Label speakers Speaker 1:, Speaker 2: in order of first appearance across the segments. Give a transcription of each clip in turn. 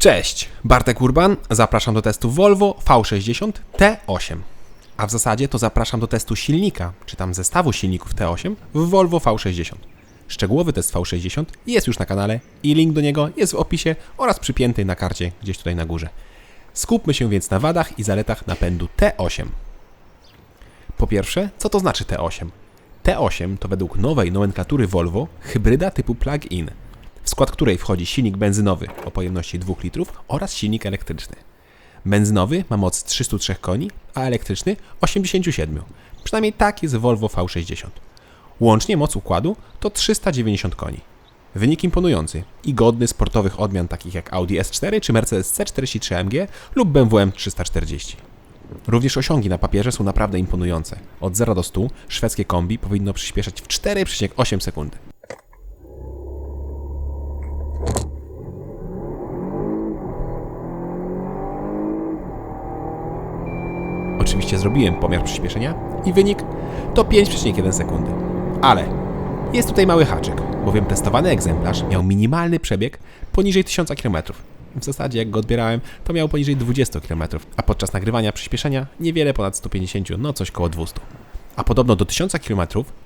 Speaker 1: Cześć, Bartek Urban, zapraszam do testu Volvo V60 T8. A w zasadzie to zapraszam do testu silnika, czy tam zestawu silników T8 w Volvo V60. Szczegółowy test V60 jest już na kanale i link do niego jest w opisie oraz przypięty na karcie gdzieś tutaj na górze. Skupmy się więc na wadach i zaletach napędu T8. Po pierwsze, co to znaczy T8? T8 to według nowej nomenklatury Volvo hybryda typu plug-in, w skład której wchodzi silnik benzynowy o pojemności 2 litrów oraz silnik elektryczny. Benzynowy ma moc 303 koni, a elektryczny 87. Przynajmniej tak jest Volvo V60. Łącznie moc układu to 390 koni. Wynik imponujący i godny sportowych odmian takich jak Audi S4 czy Mercedes C43 AMG lub BMW M340. Również osiągi na papierze są naprawdę imponujące. Od 0 do 100 szwedzkie kombi powinno przyspieszać w 4,8 sekundy. Oczywiście zrobiłem pomiar przyspieszenia i wynik to 5,1 sekundy. Ale jest tutaj mały haczyk, bowiem testowany egzemplarz miał minimalny przebieg poniżej 1000 km. W zasadzie jak go odbierałem, to miał poniżej 20 km, a podczas nagrywania przyspieszenia niewiele ponad 150, no coś koło 200. A podobno do 1000 km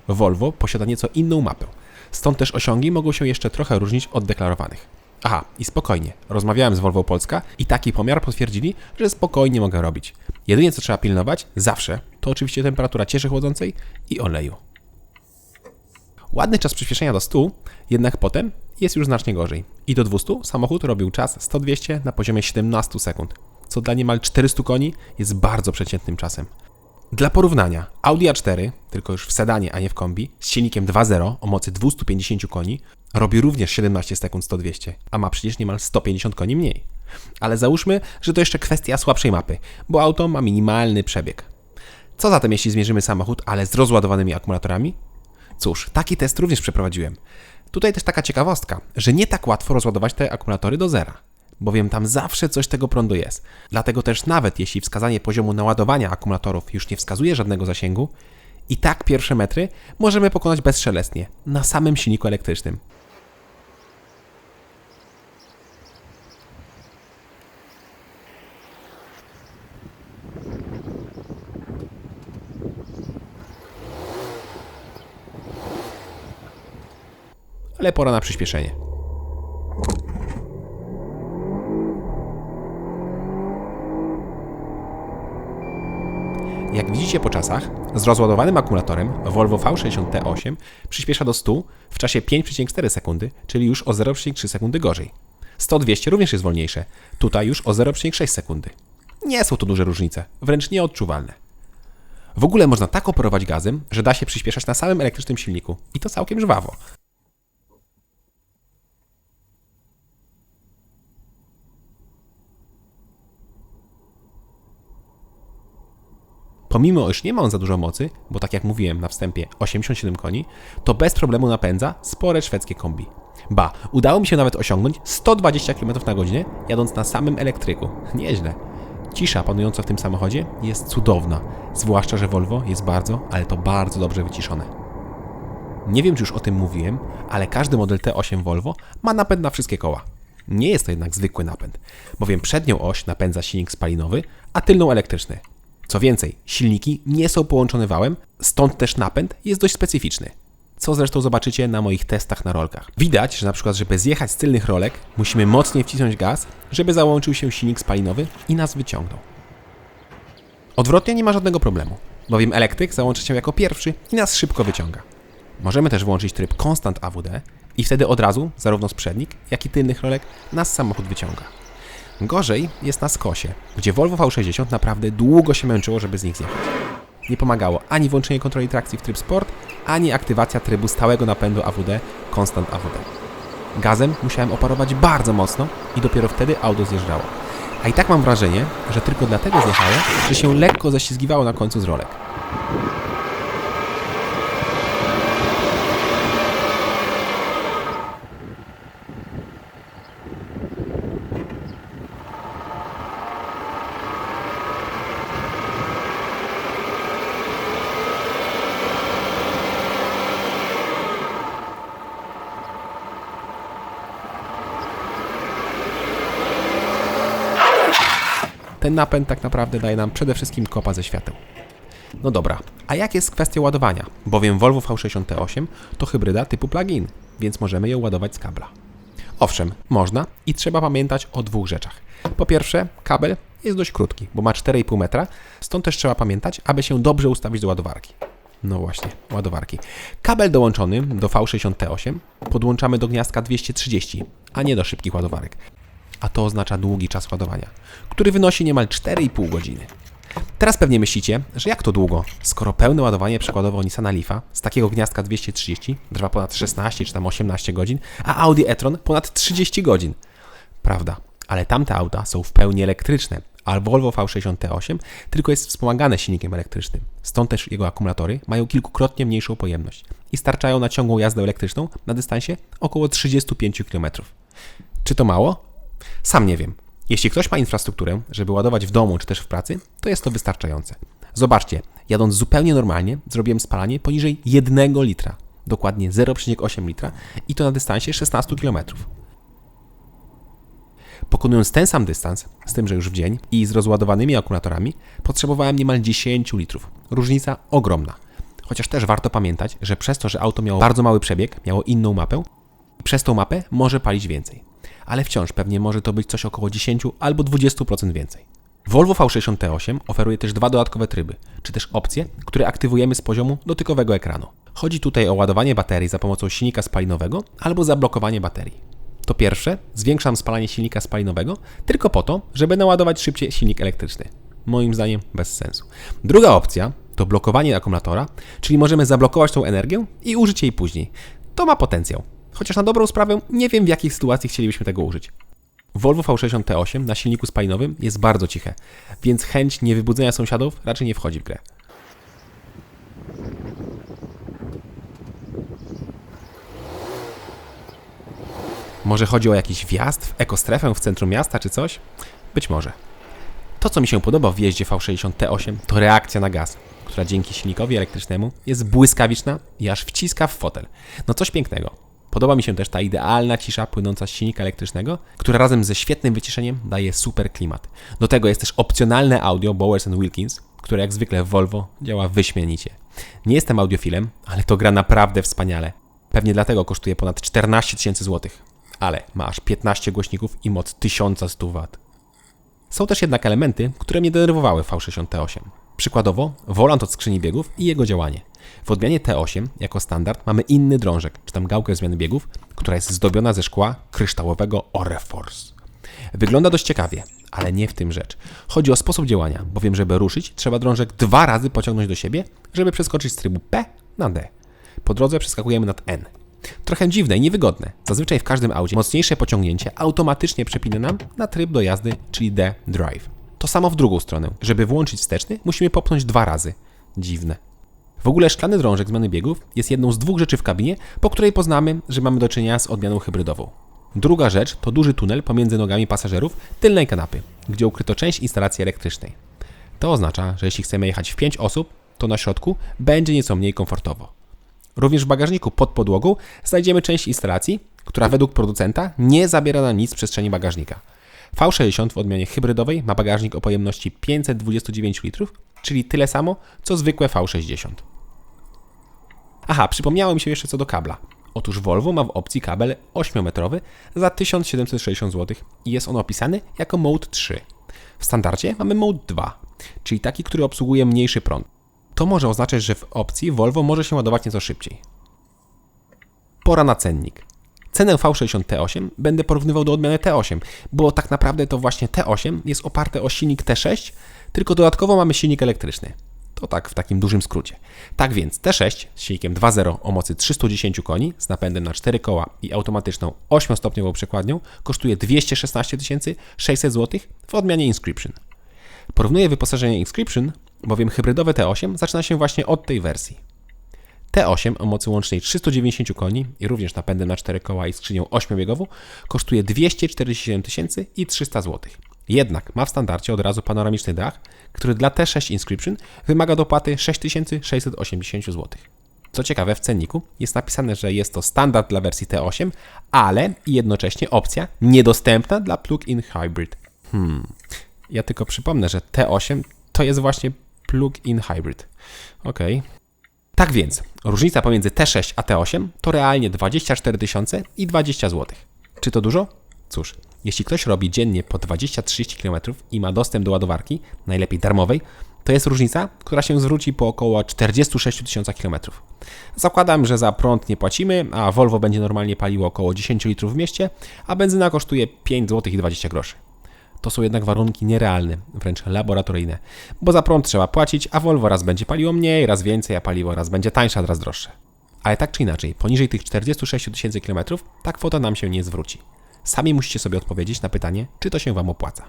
Speaker 1: Volvo posiada nieco inną mapę. Stąd też osiągi mogą się jeszcze trochę różnić od deklarowanych. Aha, i spokojnie. Rozmawiałem z Volvo Polska i taki pomiar potwierdzili, że spokojnie mogę robić. Jedynie co trzeba pilnować, zawsze, to oczywiście temperatura cieszy chłodzącej i oleju. Ładny czas przyspieszenia do 100, jednak potem jest już znacznie gorzej. I do 200 samochód robił czas 100-200 na poziomie 17 sekund, co dla niemal 400 koni jest bardzo przeciętnym czasem. Dla porównania, Audi A4, tylko już w sedanie, a nie w kombi, z silnikiem 2.0 o mocy 250 koni, robi również 17 sekund 100-200, a ma przecież niemal 150 koni mniej. Ale załóżmy, że to jeszcze kwestia słabszej mapy, bo auto ma minimalny przebieg. Co zatem, jeśli zmierzymy samochód, ale z rozładowanymi akumulatorami? Cóż, taki test również przeprowadziłem. Tutaj też taka ciekawostka, że nie tak łatwo rozładować te akumulatory do zera, bowiem tam zawsze coś tego prądu jest. Dlatego też nawet jeśli wskazanie poziomu naładowania akumulatorów już nie wskazuje żadnego zasięgu, i tak pierwsze metry możemy pokonać bezszelestnie, na samym silniku elektrycznym. ale pora na przyspieszenie. Jak widzicie po czasach, z rozładowanym akumulatorem Volvo V60T8 przyspiesza do 100 w czasie 5,4 sekundy, czyli już o 0,3 sekundy gorzej. 100-200 również jest wolniejsze, tutaj już o 0,6 sekundy. Nie są to duże różnice, wręcz nieodczuwalne. W ogóle można tak operować gazem, że da się przyspieszać na samym elektrycznym silniku i to całkiem żwawo. Pomimo, iż nie ma on za dużo mocy, bo tak jak mówiłem na wstępie 87 koni, to bez problemu napędza spore szwedzkie kombi. Ba, udało mi się nawet osiągnąć 120 km na godzinę jadąc na samym elektryku. Nieźle. Cisza panująca w tym samochodzie jest cudowna, zwłaszcza, że Volvo jest bardzo, ale to bardzo dobrze wyciszone. Nie wiem, czy już o tym mówiłem, ale każdy model T8 Volvo ma napęd na wszystkie koła. Nie jest to jednak zwykły napęd, bowiem przednią oś napędza silnik spalinowy, a tylną elektryczny. Co więcej, silniki nie są połączone wałem, stąd też napęd jest dość specyficzny. Co zresztą zobaczycie na moich testach na rolkach. Widać, że na przykład, żeby zjechać z tylnych rolek, musimy mocniej wcisnąć gaz, żeby załączył się silnik spalinowy i nas wyciągnął. Odwrotnie nie ma żadnego problemu, bowiem elektryk załącza się jako pierwszy i nas szybko wyciąga. Możemy też włączyć tryb Constant AWD i wtedy od razu, zarówno z przednik, jak i tylnych rolek, nas samochód wyciąga. Gorzej jest na skosie, gdzie Volvo V60 naprawdę długo się męczyło, żeby z nich zjechać. Nie pomagało ani włączenie kontroli trakcji w tryb Sport, ani aktywacja trybu stałego napędu AWD Constant AWD. Gazem musiałem operować bardzo mocno i dopiero wtedy auto zjeżdżało. A i tak mam wrażenie, że tylko dlatego zjechało, że się lekko ześlizgiwało na końcu z rolek. Ten napęd tak naprawdę daje nam przede wszystkim kopa ze świateł. No dobra, a jak jest kwestia ładowania? Bowiem Volvo V60T8 to hybryda typu plug-in, więc możemy ją ładować z kabla. Owszem, można i trzeba pamiętać o dwóch rzeczach. Po pierwsze, kabel jest dość krótki, bo ma 4,5 metra, stąd też trzeba pamiętać, aby się dobrze ustawić do ładowarki. No właśnie, ładowarki. Kabel dołączony do V60T8 podłączamy do gniazdka 230, a nie do szybkich ładowarek. A to oznacza długi czas ładowania, który wynosi niemal 4,5 godziny. Teraz pewnie myślicie, że jak to długo, skoro pełne ładowanie przykładowo Nissana Leafa z takiego gniazdka 230 trwa ponad 16 czy tam 18 godzin, a Audi e-tron ponad 30 godzin. Prawda, ale tamte auta są w pełni elektryczne, a Volvo V60T8 tylko jest wspomagane silnikiem elektrycznym. Stąd też jego akumulatory mają kilkukrotnie mniejszą pojemność i starczają na ciągłą jazdę elektryczną na dystansie około 35 km. Czy to mało? Sam nie wiem. Jeśli ktoś ma infrastrukturę, żeby ładować w domu czy też w pracy, to jest to wystarczające. Zobaczcie, jadąc zupełnie normalnie, zrobiłem spalanie poniżej 1 litra, dokładnie 0,8 litra i to na dystansie 16 km. Pokonując ten sam dystans, z tym, że już w dzień i z rozładowanymi akumulatorami, potrzebowałem niemal 10 litrów. Różnica ogromna. Chociaż też warto pamiętać, że przez to, że auto miało bardzo mały przebieg, miało inną mapę, przez tą mapę może palić więcej. Ale wciąż pewnie może to być coś około 10 albo 20% więcej. Volvo V60T8 oferuje też dwa dodatkowe tryby, czy też opcje, które aktywujemy z poziomu dotykowego ekranu. Chodzi tutaj o ładowanie baterii za pomocą silnika spalinowego albo zablokowanie baterii. To pierwsze, zwiększam spalanie silnika spalinowego tylko po to, żeby naładować szybciej silnik elektryczny. Moim zdaniem bez sensu. Druga opcja to blokowanie akumulatora, czyli możemy zablokować tą energię i użyć jej później. To ma potencjał. Chociaż na dobrą sprawę nie wiem w jakiej sytuacji chcielibyśmy tego użyć. Volvo V60T8 na silniku spalinowym jest bardzo ciche, więc chęć niewybudzenia sąsiadów raczej nie wchodzi w grę. Może chodzi o jakiś wjazd w ekostrefę w centrum miasta czy coś? Być może. To, co mi się podoba w wjeździe V60T8, to reakcja na gaz, która dzięki silnikowi elektrycznemu jest błyskawiczna i aż wciska w fotel. No coś pięknego. Podoba mi się też ta idealna cisza płynąca z silnika elektrycznego, która razem ze świetnym wyciszeniem daje super klimat. Do tego jest też opcjonalne audio Bowers Wilkins, które jak zwykle w Volvo działa wyśmienicie. Nie jestem audiofilem, ale to gra naprawdę wspaniale. Pewnie dlatego kosztuje ponad 14 tysięcy złotych ale ma aż 15 głośników i moc 1100 W. Są też jednak elementy, które mnie denerwowały w V60T8. Przykładowo wolant od skrzyni biegów i jego działanie. W odmianie T8 jako standard mamy inny drążek, czy tam gałkę zmiany biegów, która jest zdobiona ze szkła kryształowego Oreforce. Wygląda dość ciekawie, ale nie w tym rzecz. Chodzi o sposób działania, bowiem żeby ruszyć, trzeba drążek dwa razy pociągnąć do siebie, żeby przeskoczyć z trybu P na D. Po drodze przeskakujemy nad N. Trochę dziwne i niewygodne. Zazwyczaj w każdym aucie mocniejsze pociągnięcie automatycznie przepina nam na tryb do jazdy, czyli D-Drive. To samo w drugą stronę. Żeby włączyć wsteczny, musimy popchnąć dwa razy. Dziwne. W ogóle szklany drążek zmiany biegów jest jedną z dwóch rzeczy w kabinie, po której poznamy, że mamy do czynienia z odmianą hybrydową. Druga rzecz to duży tunel pomiędzy nogami pasażerów tylnej kanapy, gdzie ukryto część instalacji elektrycznej. To oznacza, że jeśli chcemy jechać w 5 osób, to na środku będzie nieco mniej komfortowo. Również w bagażniku pod podłogą znajdziemy część instalacji, która według producenta nie zabiera na nic przestrzeni bagażnika. V60 w odmianie hybrydowej ma bagażnik o pojemności 529 litrów, czyli tyle samo co zwykłe V60. Aha, przypomniało mi się jeszcze co do kabla. Otóż Volvo ma w opcji kabel 8-metrowy za 1760 zł i jest on opisany jako Mode 3. W standardzie mamy Mode 2, czyli taki, który obsługuje mniejszy prąd. To może oznaczać, że w opcji Volvo może się ładować nieco szybciej. Pora na cennik. Cenę V60T8 będę porównywał do odmiany T8, bo tak naprawdę to właśnie T8 jest oparte o silnik T6, tylko dodatkowo mamy silnik elektryczny. To tak w takim dużym skrócie. Tak więc T6 z silnikiem 2.0 o mocy 310 koni z napędem na 4 koła i automatyczną 8-stopniową przekładnią kosztuje 216 600 zł w odmianie Inscription. Porównuję wyposażenie Inscription bowiem hybrydowe T8 zaczyna się właśnie od tej wersji. T8 o mocy łącznej 390 koni i również napędem na 4 koła i skrzynią 8-biegową kosztuje 247 300 zł. Jednak ma w standardzie od razu panoramiczny dach, który dla T6 Inscription wymaga dopłaty 6680 zł. Co ciekawe, w cenniku jest napisane, że jest to standard dla wersji T8, ale jednocześnie opcja niedostępna dla plug-in hybrid. Hmm, Ja tylko przypomnę, że T8 to jest właśnie plug-in hybrid. Ok. Tak więc, różnica pomiędzy T6 a T8 to realnie 24 tysiące i 20 zł. Czy to dużo? Cóż, jeśli ktoś robi dziennie po 20-30 km i ma dostęp do ładowarki, najlepiej darmowej, to jest różnica, która się zwróci po około 46 tysiącach km. Zakładam, że za prąd nie płacimy, a Volvo będzie normalnie paliło około 10 litrów w mieście, a benzyna kosztuje 5 zł i 20 groszy. To są jednak warunki nierealne, wręcz laboratoryjne, bo za prąd trzeba płacić, a Volvo raz będzie paliło mniej, raz więcej, a paliwo raz będzie tańsze, raz droższe. Ale tak czy inaczej, poniżej tych 46 tysięcy km ta kwota nam się nie zwróci. Sami musicie sobie odpowiedzieć na pytanie, czy to się Wam opłaca.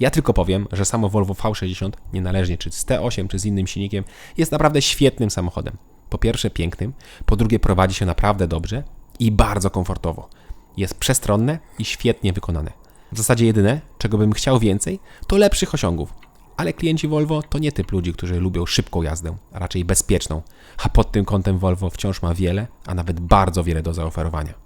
Speaker 1: Ja tylko powiem, że samo Volvo V60, niezależnie czy z T8, czy z innym silnikiem, jest naprawdę świetnym samochodem. Po pierwsze pięknym, po drugie prowadzi się naprawdę dobrze i bardzo komfortowo. Jest przestronne i świetnie wykonane. W zasadzie jedyne, czego bym chciał więcej, to lepszych osiągów. Ale klienci Volvo to nie typ ludzi, którzy lubią szybką jazdę, a raczej bezpieczną. A pod tym kątem Volvo wciąż ma wiele, a nawet bardzo wiele do zaoferowania.